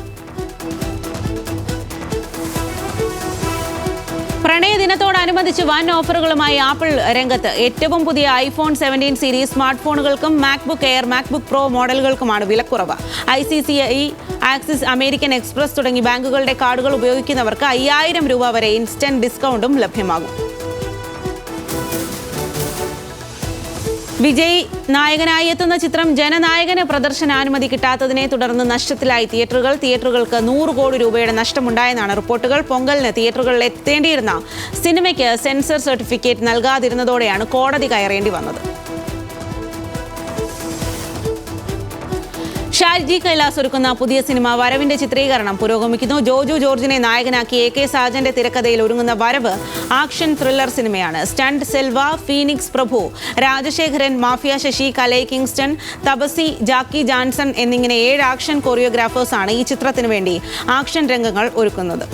പ്രണയ ദിനത്തോടനുബന്ധിച്ച് വൻ ഓഫറുകളുമായി ആപ്പിൾ രംഗത്ത്. ഏറ്റവും പുതിയ ഐഫോൺ സെവന്റീൻ സീരീസ് സ്മാർട്ട് ഫോണുകൾക്കും മാക്ബുക്ക് എയർ മാക്ബുക്ക് പ്രോ മോഡലുകൾക്കുമാണ് വിലക്കുറവ്. I C C I Axis American Express തുടങ്ങി ബാങ്കുകളുടെ കാർഡുകൾ ഉപയോഗിക്കുന്നവർക്ക് അയ്യായിരം രൂപ വരെ ഇൻസ്റ്റന്റ് ഡിസ്കൗണ്ടും ലഭ്യമാകും. വിജയ് നായകനായി എത്തുന്ന ചിത്രം ജനനായകന് പ്രദർശനാനുമതി കിട്ടാത്തതിനെ തുടർന്ന് നഷ്ടത്തിലായി. തിയേറ്ററുകൾ തിയേറ്ററുകൾക്ക് നൂറ് കോടി രൂപയുടെ നഷ്ടമുണ്ടായെന്നാണ് റിപ്പോർട്ടുകൾ. പൊങ്കലിന് തിയേറ്ററുകളിൽ എത്തേണ്ടിയിരുന്ന സിനിമയ്ക്ക് സെൻസർ സർട്ടിഫിക്കറ്റ് നൽകാതിരുന്നതോടെയാണ് കോടതി കയറേണ്ടി വന്നത്. ഷാജി കൈലാസ് ഒരുക്കുന്ന പുതിയ സിനിമ വരവിന്റെ ചിത്രീകരണം പുരോഗമിക്കുന്നു. ജോജു ജോർജിനെ നായകനാക്കി എ കെ സാജന്റെ തിരക്കഥയിൽ ഒരുങ്ങുന്ന വരവ് ആക്ഷൻ ത്രില്ലർ സിനിമയാണ്. Stunt Selva Phoenix Prabhu Rajasekaran Mafia Sasi Kalai Kingston Tapasi Jackie Johnson എന്നിങ്ങനെ ഏഴ് ആക്ഷൻ കൊറിയോഗ്രാഫേഴ്സാണ് ഈ ചിത്രത്തിനു വേണ്ടി ആക്ഷൻ രംഗങ്ങൾ ഒരുക്കുന്നത്.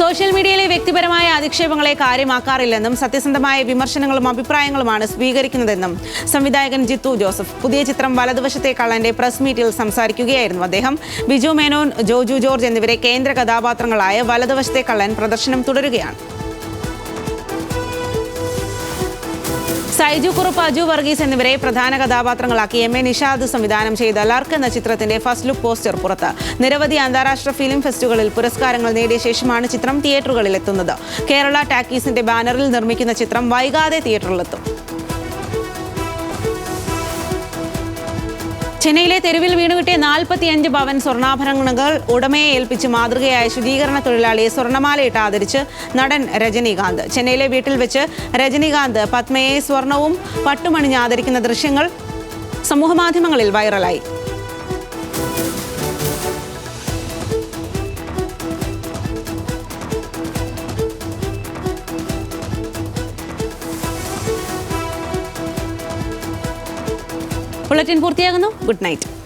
സോഷ്യൽ മീഡിയയിലെ വ്യക്തിപരമായ അധിക്ഷേപങ്ങളെ കാര്യമാക്കാറില്ലെന്നും സത്യസന്ധമായ വിമർശനങ്ങളും അഭിപ്രായങ്ങളുമാണ് സ്വീകരിക്കുന്നതെന്നും സംവിധായകൻ ജിത്തു ജോസഫ്. പുതിയ ചിത്രം വലതുവശത്തെ കള്ളന്റെ പ്രസ് മീറ്റിൽ സംസാരിക്കുകയായിരുന്നു അദ്ദേഹം. ബിജു മേനോൻ ജോജു ജോർജ് എന്നിവരെ കേന്ദ്ര കഥാപാത്രങ്ങളായ വലതുവശത്തെ കള്ളൻ പ്രദർശനം തുടരുകയാണ്. സൈജു കുറുപ്പ് അജു വർഗീസ് എന്നിവരെ പ്രധാന കഥാപാത്രങ്ങളാക്കി എം എ നിഷാദ് സംവിധാനം ചെയ്ത ലർക്ക് എന്ന ചിത്രത്തിന്റെ ഫസ്റ്റ് ലുക്ക് പോസ്റ്റർ പുറത്ത്. നിരവധി അന്താരാഷ്ട്ര ഫിലിം ഫെസ്റ്റുകളിൽ പുരസ്കാരങ്ങൾ നേടിയ ശേഷമാണ് ചിത്രം തിയേറ്ററുകളിൽ എത്തുന്നത് കേരള ടാക്കീസിന്റെ ബാനറിൽ നിർമ്മിക്കുന്ന ചിത്രം വൈകാതെ തിയേറ്ററിലെത്തും. ചെന്നൈയിലെ തെരുവിൽ വീണുകിട്ടിയ നാൽപ്പത്തിയഞ്ച് ഭവൻ സ്വർണാഭരണങ്ങൾ ഉടമയെ ഏൽപ്പിച്ച് മാതൃകയായ ശുചീകരണ തൊഴിലാളിയെ സ്വർണമാലയിട്ട് ആദരിച്ച് നടൻ രജനീകാന്ത്. ചെന്നൈയിലെ വീട്ടിൽ വെച്ച് രജനീകാന്ത് പത്മയെ സ്വർണവും പട്ടുമണിഞ്ഞ് ആദരിക്കുന്ന ദൃശ്യങ്ങൾ സമൂഹമാധ്യമങ്ങളിൽ വൈറലായി. ബുള്ളറ്റിൻ പൂർത്തിയാകുന്നു. Good night.